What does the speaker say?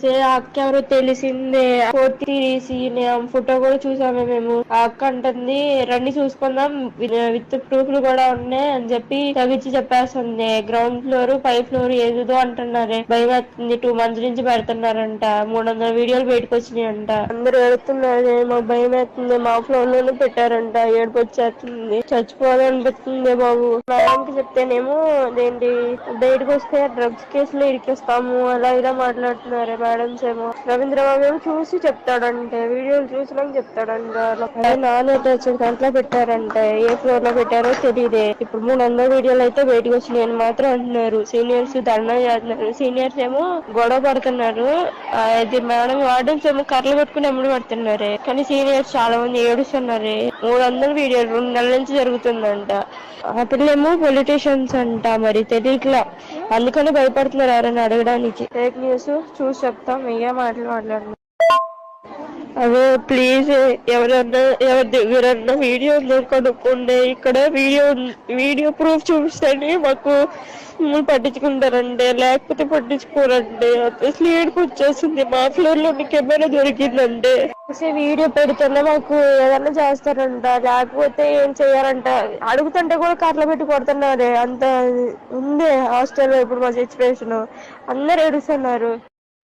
సే ఆ అక్క ఎవరో తెలిసిందే. ఫోటో తీసి ఫోటో కూడా చూసాము మేము. ఆ అక్క అంటుంది రండి చూసుకుందాం. విత్ ప్రూఫ్లు కూడా ఉన్నాయి అని చెప్పి తగ్గించి చెప్పేస్తుంది. గ్రౌండ్ ఫ్లోర్ పై ఫ్లోర్ ఏదో అంటున్నారే. భయమేతుంది టూ మంత్స్ నుంచి పెడుతున్నారంట. మూడు వందల వీడియోలు బయటకు అంట అందరు ఏడుతున్నారు మాకు భయమేతుంది మా ఫ్లోర్లోనే పెట్టారంట. ఏడుపు వచ్చేస్తుంది చచ్చిపోవాలనిపిస్తుంది బాబు. మేడంకి చెప్తేనేమో అదేంటి బయటకు వస్తే డ్రగ్స్ కేసులో ఇరికేస్తాము. అలా ఇలా మాట్లాడుతున్నారు. మేడమ్స్ ఏమో రవీంద్ర బాబు ఏమో చూసి చెప్తాడంటే వీడియోలు చూసినాక చెప్తాడంట. నాన్ వచ్చి దాంట్లో పెట్టారంట ఏ ఫ్లోర్లో పెట్టారో తెలియదే ఇప్పుడు మూడు వందల వీడియోలు అయితే బయటకు వచ్చినాయి అని మాత్రం అంటున్నారు. సీనియర్స్ ధర్నా చేస్తున్నారు. సీనియర్స్ ఏమో గొడవ పడుతున్నారు. ఇది మేడం వార్డెన్స్ ఏమో కర్రలు పెట్టుకుని ఎమ్మడి పడుతున్నారు. కానీ సీనియర్స్ చాలా మంది ఏడుస్తున్నారే. మూడు వందల వీడియోలు రెండు నెలల నుంచి జరుగుతుందంట. ఆ పిల్లేమో పొలిటీషియన్స్ అంట మరి తెలియట్లా అందుకని భయపడుతున్నారు ఎవరైనా అడగడానికి. ఫేక్ న్యూస్ చూసి చెప్తాం ఏ మాటలు మాట్లాడు అదే ప్లీజ్ ఎవరన్నా ఎవరి దగ్గరన్నా వీడియో ఉందో కనుక్కోండి. ఇక్కడ వీడియో వీడియో ప్రూఫ్ చూపిస్తేనే. మాకు పట్టించుకుంటారండి. లేకపోతే పట్టించుకోరండి. అసలు ఏడుపు వచ్చేసింది. మా ఫ్లోర్లో కెమెరా దొరికిందండి? అసలు వీడియో పెడుతున్నా మాకు ఏదన్నా చేస్తారంట. లేకపోతే ఏం చేయాలంట? అడుగుతుంటే కూడా కర్రలు పెట్టి కొడుతున్నారే. అంత ఉంది హాస్టల్లో ఇప్పుడు మా సిచ్యువేషన్ అందరు ఏడుస్తున్నారు.